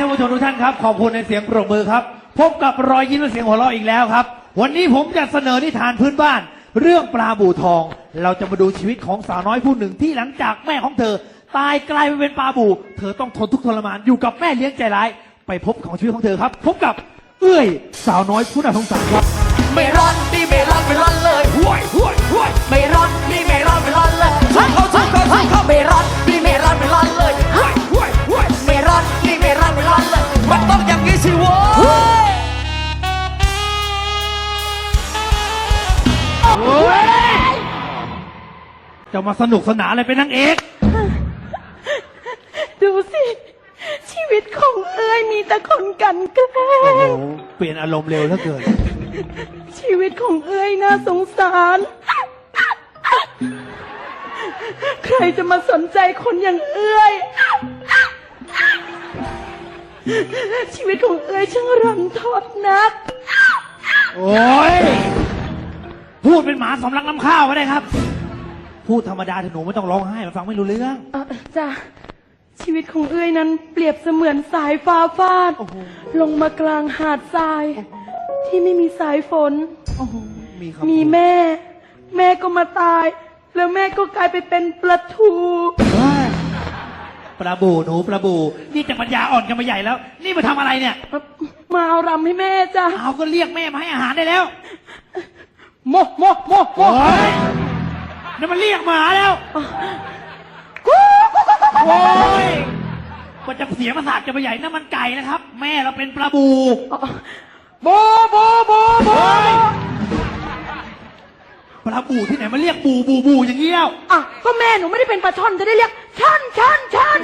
ท่านผู้ชมทุกท่านครับ ขอบคุณในเสียงปรบมือครับ พบกับรอยยิ้มและเสียงหัวเราะอีกแล้วครับ วันนี้ผมจะเสนอนิทานพื้นบ้าน เรื่องปลาบู่ทอง เราจะมาดูชีวิตของสาวน้อยผู้หนึ่งที่หลังจากแม่ของเธอ ตายกลายไปเป็นปลาบู่ เธอต้องทนทุกข์ทรมานอยู่กับแม่เลี้ยงใจร้าย ไปพบของชีวิตของเธอครับ พบกับเอื้อยสาวน้อยผู้น่าสงสารครับ ไม่ร้อนนี่ไม่ร้อนไม่ร้อนเลยห่วยห่วยห่วยไม่ร้อนนี่ไม่ร้อนไม่ร้อนเลยชักเข้าชั จะมาสนุกสนานอะไรเป็นนางเอก ดูสิ ชีวิตของเอ้ยมีแต่คนกลันแกล้โอ้โหงเปลี่ยนอารมณ์เร็วเหลือเกิน ชีวิตของเอ้ยน่าสงสาร ใครจะมาสนใจคนอย่างเอ้ย ชีวิตของเอ้ยช่างรันทดนัก โอ้ย พูดเป็นหมาสำลักน้ำข้าวก็ได้ครับ พูดธรรมดาเถอะหนูไม่ต้องร้องไห้มันฟังไม่รู้เรื่อง เอ่อจ้ะชีวิตของเอ้ยนั้นเปรียบเสมือนสายฟ้าฟาด โอ้โห ลงมากลางหาดทราย ที่ไม่มีสายฝนมีคำมีแม่ แม่ก็มาตาย แล้วแม่ก็กลายไปเป็นปลาทู เฮ้ยปลาบูหนูปลาบู นี่จะปัญญาอ่อนกันมาใหญ่แล้ว นี่มาทำอะไรเนี่ย มาเอารำให้แม่จ้ะเอาก็เรียกแม่มาให้อาหารได้แล้ว โมโมโมโมโอ้ย นั่นมันเรียกหมาแล้วโอ้ยมันจะเสียประสาทจะไปใหญ่นั่นมันไก่นะครับ แม่เราเป็นปลาบูโบโบโบโบปลาบูที่ไหนมาเรียกบูบูบูอย่างเงี้ยอะก็แม่หนูไม่ได้เป็นปลาช่อนจะได้เรียกช่อนช่อนช่อน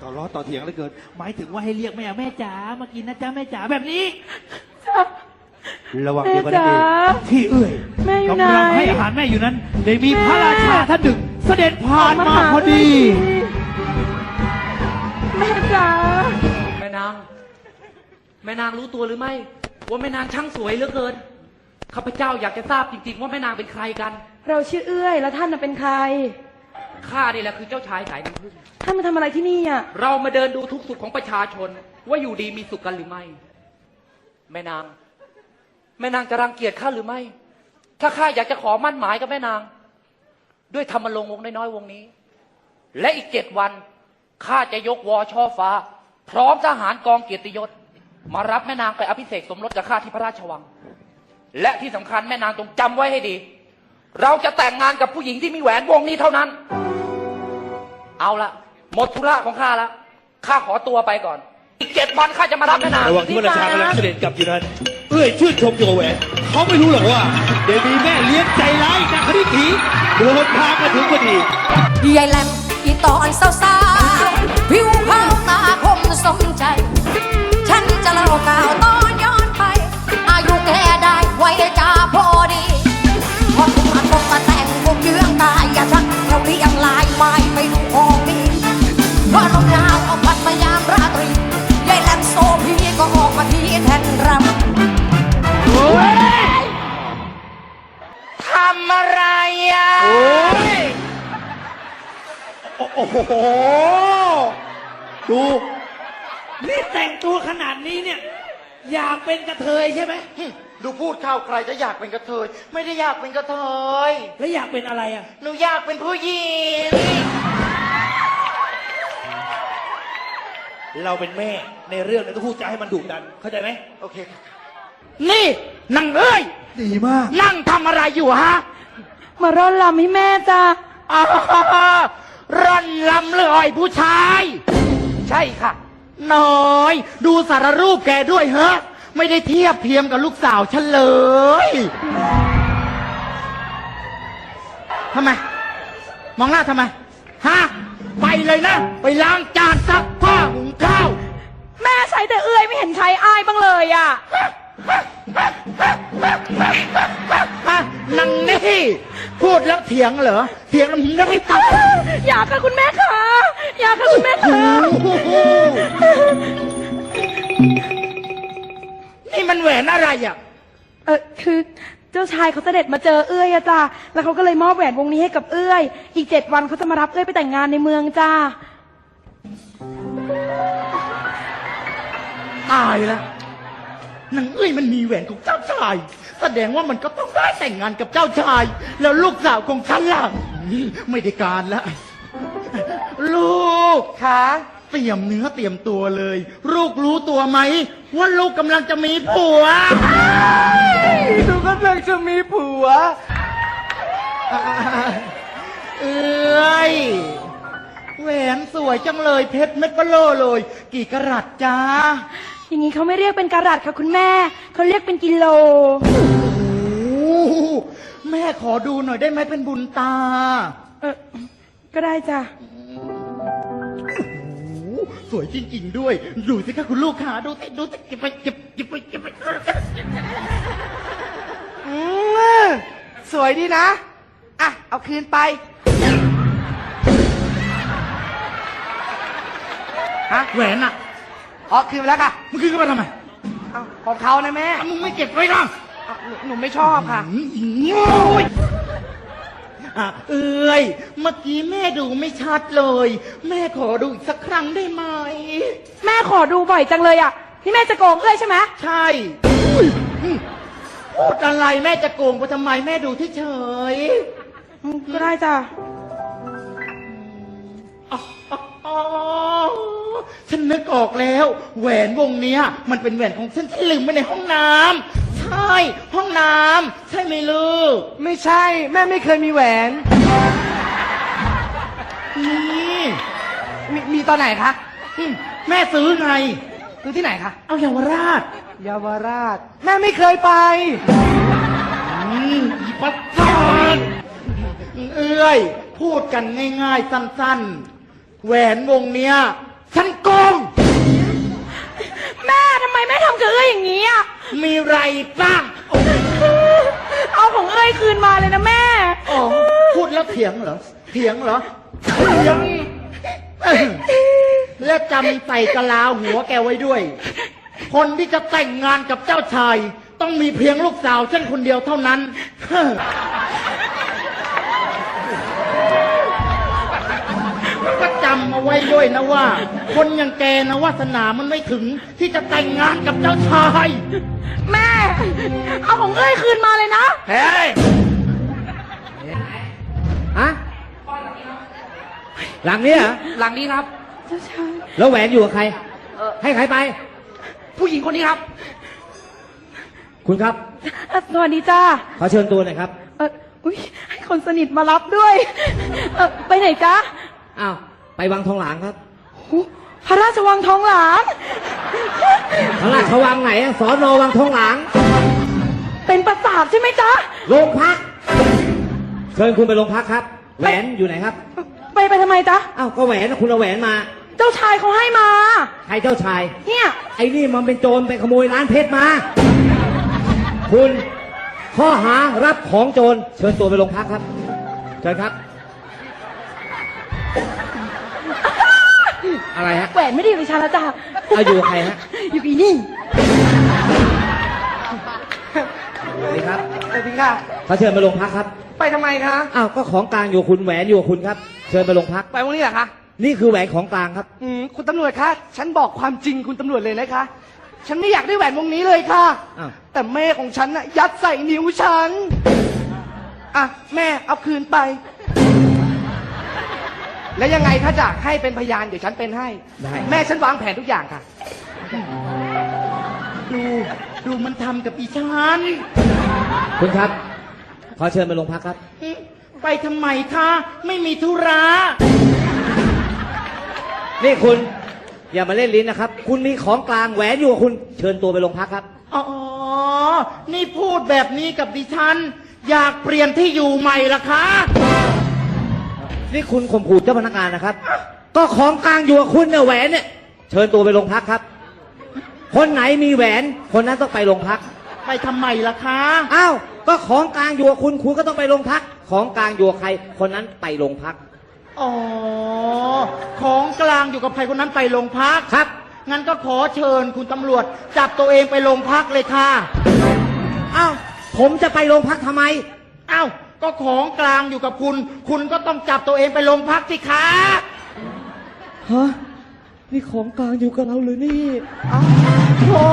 ต่อล้อต่อเถียงเหลือเกิน หมายถึงว่าให้เรียกแม่แม่จ๋ามากินนะจ๊ะแม่จ๋าแบบนี้จ้ะ ระวังเดี๋ยวก็ได้แม่จ๋าที่เอื้อยแม่อยู่กำลังไหนให้อาหารแม่อยู่นั้นได้มีพระราชาท่านหนึ่งเสด็จผ่านมาพอดี แม่จ๋าแม่นาง แม่นางรู้ตัวหรือไม่ ว่าแม่นางช่างสวยเหลือเกินข้าพเจ้าอยากจะทราบจริงๆ ว่าแม่นางเป็นใครกัน เราชื่อเอื้อยแล้วท่านน่ะเป็นใครข้านี่แหละคือเจ้าชายสายน้ำผึ้งท่านมาทำอะไรที่นี่อะเรามาเดินดูทุกสุขของประชาชน ว่าอยู่ดีมีสุขกันหรือไม่ แม่นาง แม่นางจะรังเกียจข้าหรือไม่ ถ้าข้าอยากจะขอมั่นหมายกับแม่นาง ด้วยธรรมลงวงน้อยๆวงนี้ และอีกเจ็ดวันข้าจะยกวอช่อฟ้า พร้อมทหารกองเกียรติยศ มารับแม่นางไปอภิเษกสมรสกับข้าที่พระราชวัง และที่สำคัญแม่นางจงจำไว้ให้ดี เราจะแต่งงานกับผู้หญิงที่มีแหวนวงนี้เท่านั้น เอาละหมดธุระของข้าละข้าขอตัวไปก่อน อีกเจ็ดวันข้าจะมารับแม่นางระวังที่พระราชากำลังเสด็จกลับอยู่นั้น เอ้ยชื่นชมโยแหวนเขาไม่รู้หรอกว่า เดี๋ยวมีแม่เลี้ยงใจร้ายจากคณิถีเดินทามาถึงพอดียายแหลมอีตอนสาวๆผิวขาวตาคมสมใจ ฉันจะเล่าก่าวตอนย้อนไป อายุแกได้ไว้จะพอดีพอถึงมาตกมาแต่งพวกเยื่องตายอย่าทักเราเลี้ยงลายไม้ไปดูของดีเพราะลมหนาวเอา อ้โห ดู นี่แต่งตัวขนาดนี้เนี่ย อยากเป็นกระเทยใช่ไหม ดูพูดเข้าใครจะอยากเป็นกระเทย ไม่ได้อยากเป็นกระเทย แล้วอยากเป็นอะไรอะ หนูอยากเป็นผู้หญิง เราเป็นแม่ในเรื่องเนี่ยต้องพูดจาให้มันดุดัน เข้าใจไหม โอเคค่ะนี่นางเอ้ย ดีมาก นั่งทำอะไรอยู่ฮะ มาร่อนรำให้แม่จ้ะอา ร่อนลำเลยอ่อยผู้ชาย ใช่ค่ะ น้อย ดูสารรูปแกด้วยเฮะ ไม่ได้เทียบเทียมกับลูกสาวฉันเลยทำไม มองหน้าทำไม ฮะ ไปเลยนะ ไปล้างจานซักผ้าหุงข้าว แม่ใช้แต่เอื้อยไม่เห็นใช้อายบ้างเลยอะ ฮะ นังนี่ พูดแล้วเถียงเหรอ เถียงแล้วมึงได้ไม่ตัดอยากค่ะคุณแม่ค่ะ อยากค่ะคุณแม่ค่ะ นี่มันแหวนอะไรอะ เออคือเจ้าชายเขาเสด็จมาเจอเอื้อยอะจ้าแล้วเขาก็เลยมอบแหวนวงนี้ให้กับเอื้อย อีกเจ็ดวันเขาจะมารับเอื้อยไปแต่งงานในเมืองจ้า ตายแล้ว นางเอ้ยมันมีแหวนของเจ้าชาย แสดงว่ามันก็ต้องได้แต่งงานกับเจ้าชาย แล้วลูกสาวของฉันล่ะนี่ไม่ได้การแล้วลูกค่ะเตรียมเนื้อเตรียมตัวเลย ลูกรู้ตัวไหม ว่าลูกกำลังจะมีผัวหนูกำลังจะมีผัว เอ้ยแหวนสวยจังเลยเพชรเม็ดเบลโลเลย กี่กะรัตจ้า อย่างนี้เขาไม่เรียกเป็นการัตค่ะคุณแม่ เขาเรียกเป็นกิโล โอ้โหแม่ขอดูหน่อยได้ไหมเป็นบุญตาเออก็ได้จ้ะ โอ้โหสวยจริงๆด้วย ดูสิคะคุณลูกค้าดูสิดูสิเก็บไปเก็บเก็บไปเก็บไปอืมสวยดีนะ อะ เอาคืนไป ฮะแหวนอะ อ๋อคืนไปแล้วค่ะมึงคืนเข้ามาทำไมอ้าวของเขานะแม่อะมึงไม่เก็บไว้หรออ้าวหนูหนูไม่ชอบค่ะ อืมอีโง่ยอะเอ้ยเมื่อกี้แม่ดูไม่ชัดเลย แม่ขอดูอีกสักครั้งได้ไหม แม่ขอดูบ่อยจังเลยอะ นี่แม่จะโกงเอื้อยใช่ไหมใช่อุ้ยอืมพูดอะไรแม่จะโกงไปทำไมแม่ดูเฉยๆอืมก็ได้จ้ะอ๋ออ๋อ ฉันนึกออกแล้ว แหวนวงเนี้ย มันเป็นแหวนของฉันฉันลืมไว้ในห้องน้ำใช่ ห้องน้ำใช่ไหมลูกไม่ใช่ แม่ไม่เคยมีแหวน นี่มีมีตอนไหนคะอืมแม่ซื้อไงซื้อที่ไหนคะเอาเยาวราชเยาวราช แม่ไม่เคยไป อืมอีปัสสานเอ้ย พูดกันง่ายๆ สั้นๆ แหวนวงเนี้ย ฉันโกง แม่ทำไมแม่ทำกับเอื้อยอย่างนี้อะ มีไรบ้างเอาของเอื้อยคืนมาเลยนะแม่อ๋อพูดแล้วเถียงเหรอ เถียงเหรอ เถียงเอ้ยและจำใส่กะลาหัวแกไว้ด้วย คนที่จะแต่งงานกับเจ้าชาย ต้องมีเพียงลูกสาวฉันคนเดียวเท่านั้นำเอาไว้ด้วยนะว่า คนอย่างแกนะวาสนามันไม่ถึงที่จะแต่งงานกับเจ้าชาย แม่ เอาของเอื้อยคืนมาเลยนะ เฮ้ย ฮะหลังนี้เหรอหลังนี้ครับ เจ้าชาย แล้วแหวนอยู่กับใครให้ใครไป ผู้หญิงคนนี้ครับ คุณครับอะสวัสดีจ้าขอเชิญตัวหน่อยครับ เอออุ้ยให้คนสนิทมารับด้วย เออไปไหนจ๊ะ อ้าว ไปวังทองหลางครับหูพระราชวังทองหลาง พระราชวังไหนอะสอนอวังทองหลาง เป็นประสาทใช่ไหมจ๊ะ โรงพัก เชิญคุณไปโรงพักครับ แหวนอยู่ไหนครับ ไปไปทำไมจ๊ะ อ้าวก็แหวนน่ะคุณเอาแหวนมา เจ้าชายเขาให้มา ใครเจ้าชาย เนี่ย ไอ้นี่มันเป็นโจรไปขโมยร้านเพชรมา คุณข้อหารับของโจร เชิญตัวไปโรงพักครับ เชิญครับ อะไรฮะ แหวนไม่ได้อยู่ในชาละจ้ะเอาอยู่กับใครฮะ อยู่กับอีนี่สวัสดีครับ สวัสดีค่ะ เขาเชิญไปโรงพักครับ ไปทำไมคะอ้าว ก็ของกลางอยู่กับคุณแหวนอยู่กับคุณครับ เชิญไปโรงพัก ไปวันนี้เหรอคะนี่คือแหวนของกลางครับ อืมคุณตำรวจคะ ฉันบอกความจริงคุณตำรวจเลยนะคะ ฉันไม่อยากได้แหวนวงนี้เลยค่ะ อ้าว แต่แม่ของฉันน่ะยัดใส่นิ้วฉัน อะ แม่เอาคืนไป แล้วยังไงถ้าจะให้เป็นพยานเดี๋ยวฉันเป็นให้ ได้ แม่ฉันวางแผนทุกอย่างค่ะ ดูดูมันทำกับอีฉันคุณครับ ขอเชิญไปโรงพักครับ ไปทำไมคะไม่มีธุระนี่คุณ อย่ามาเล่นลิ้นนะครับ คุณมีของกลางแหวนอยู่กับคุณเชิญตัวไปโรงพักครับ อ๋อ นี่พูดแบบนี้กับดิฉัน อยากเปลี่ยนที่อยู่ใหม่ละคะ นี่คุณข่มขู่เจ้าพนักงานนะครับ ก็ของกลางอยู่กับคุณเนี่ยแหวนเนี่ย เชิญตัวไปโรงพักครับ คนไหนมีแหวน คนนั้นต้องไปโรงพัก ไปทำไมล่ะคะ อ้าว ก็ของกลางอยู่กับคุณคุณก็ต้องไปโรงพัก ของกลางอยู่กับใคร คนนั้นไปโรงพัก อ๋อ ของกลางอยู่กับใครคนนั้นไปโรงพัก ครับ งั้นก็ขอเชิญคุณตำรวจ จับตัวเองไปโรงพักเลยค่ะ อ้าว ผมจะไปโรงพักทำไมเอ้า ก็ของกลางอยู่กับคุณ คุณก็ต้องจับตัวเองไปโรงพักสิคะฮะนี่ของกลางอยู่กับเราเลยนี่โอ้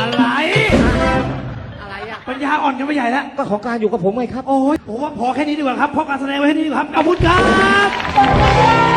อะไร อะไรอะ ปัญญาอ่อนกันไปใหญ่แล้ว ก็ของกลางอยู่กับผมไงครับ โอ้ยผมว่าพอแค่นี้ดีกว่าครับพอการแสดงไว้แค่นี้ดีกว่าครับขอบคุณครับ